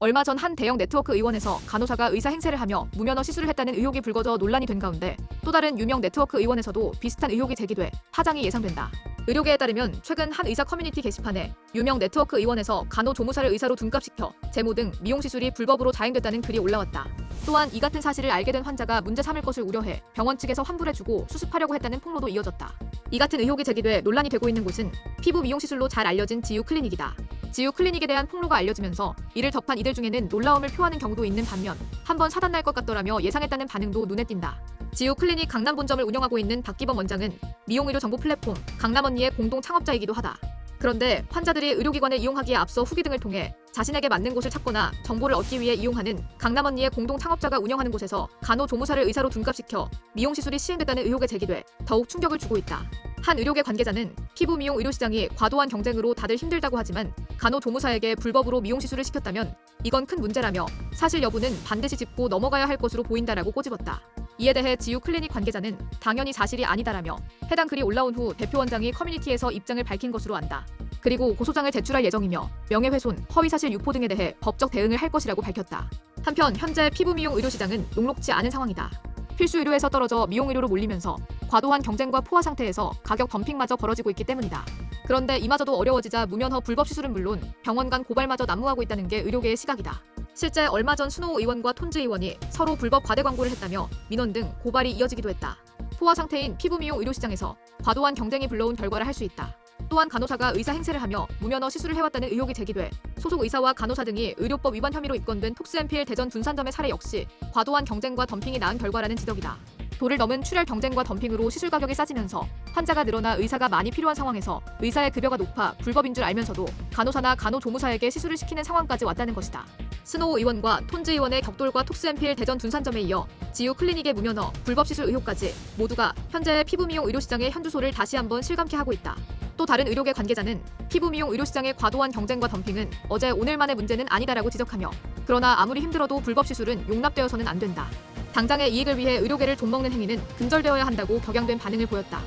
얼마 전 한 대형 네트워크 의원에서 간호사가 의사 행세를 하며 무면허 시술을 했다는 의혹이 불거져 논란이 된 가운데 또 다른 유명 네트워크 의원에서도 비슷한 의혹이 제기돼 파장이 예상된다. 의료계에 따르면 최근 한 의사 커뮤니티 게시판에 유명 네트워크 의원에서 간호조무사를 의사로 둔갑시켜 제모 등 미용 시술이 불법으로 자행됐다는 글이 올라왔다. 또한 이 같은 사실을 알게 된 환자가 문제 삼을 것을 우려해 병원 측에서 환불해주고 수습하려고 했다는 폭로도 이어졌다. 이 같은 의혹이 제기돼 논란이 되고 있는 곳은 피부 미용 시술로 잘 알려진 지유 클리닉이다. 지유 클리닉에 대한 폭로가 알려지면서 이를 접한 이들 중에는 놀라움을 표하는 경우도 있는 반면 한번 사단날 것 같더라며 예상했다는 반응도 눈에 띈다. 지유 클리닉 강남 본점을 운영하고 있는 박기범 원장은 미용의료 정보 플랫폼 강남 언니의 공동 창업자이기도 하다. 그런데 환자들이 의료기관을 이용하기에 앞서 후기 등을 통해 자신에게 맞는 곳을 찾거나 정보를 얻기 위해 이용하는 강남 언니의 공동 창업자가 운영하는 곳에서 간호조무사를 의사로 둔갑시켜 미용 시술이 시행됐다는 의혹에 제기돼 더욱 충격을 주고 있다. 한 의료계 관계자는 피부 미용 의료 시장이 과도한 경쟁으로 다들 힘들다고 하지만 간호조무사에게 불법으로 미용 시술을 시켰다면 이건 큰 문제라며 사실 여부는 반드시 짚고 넘어가야 할 것으로 보인다라고 꼬집었다. 이에 대해 지유 클리닉 관계자는 당연히 사실이 아니다라며 해당 글이 올라온 후 대표 원장이 커뮤니티에서 입장을 밝힌 것으로 안다. 그리고 고소장을 제출할 예정이며 명예훼손, 허위사실 유포 등에 대해 법적 대응을 할 것이라고 밝혔다. 한편 현재 피부 미용 의료 시장은 녹록지 않은 상황이다. 필수 의료에서 떨어져 미용 의료로 몰리면서 과도한 경쟁과 포화 상태에서 가격 덤핑마저 벌어지고 있기 때문이다. 그런데 이마저도 어려워지자 무면허 불법 시술은 물론 병원 간 고발마저 난무하고 있다는 게 의료계의 시각이다. 실제 얼마 전 순호 의원과 톤즈 의원이 서로 불법 과대 광고를 했다며 민원 등 고발이 이어지기도 했다. 포화 상태인 피부 미용 의료 시장에서 과도한 경쟁이 불러온 결과를 할수 있다. 또한 간호사가 의사 행세를 하며 무면허 시술을 해왔다는 의혹이 제기돼 소속 의사와 간호사 등이 의료법 위반 혐의로 입건된 톡스앰필 대전 둔산점의 사례 역시 과도한 경쟁과 덤핑이 낳은 결과라는 지적이다. 도를 넘은 출혈 경쟁과 덤핑으로 시술 가격이 싸지면서 환자가 늘어나 의사가 많이 필요한 상황에서 의사의 급여가 높아 불법인 줄 알면서도 간호사나 간호조무사에게 시술을 시키는 상황까지 왔다는 것이다. 스노우 의원과 톤즈 의원의 격돌과 톡스앰필 대전 둔산점에 이어 지유 클리닉의 무면허, 불법 시술 의혹까지 모두가 현재의 피부 미용 의료 시장의 현주소를 다시 한번 실감케 하고 있다. 또 다른 의료계 관계자는 피부 미용 의료 시장의 과도한 경쟁과 덤핑은 어제 오늘만의 문제는 아니다라고 지적하며 그러나 아무리 힘들어도 불법 시술은 용납되어서는 안 된다. 당장의 이익을 위해 의료계를 돈먹는 행위는 근절되어야 한다고 격양된 반응을 보였다.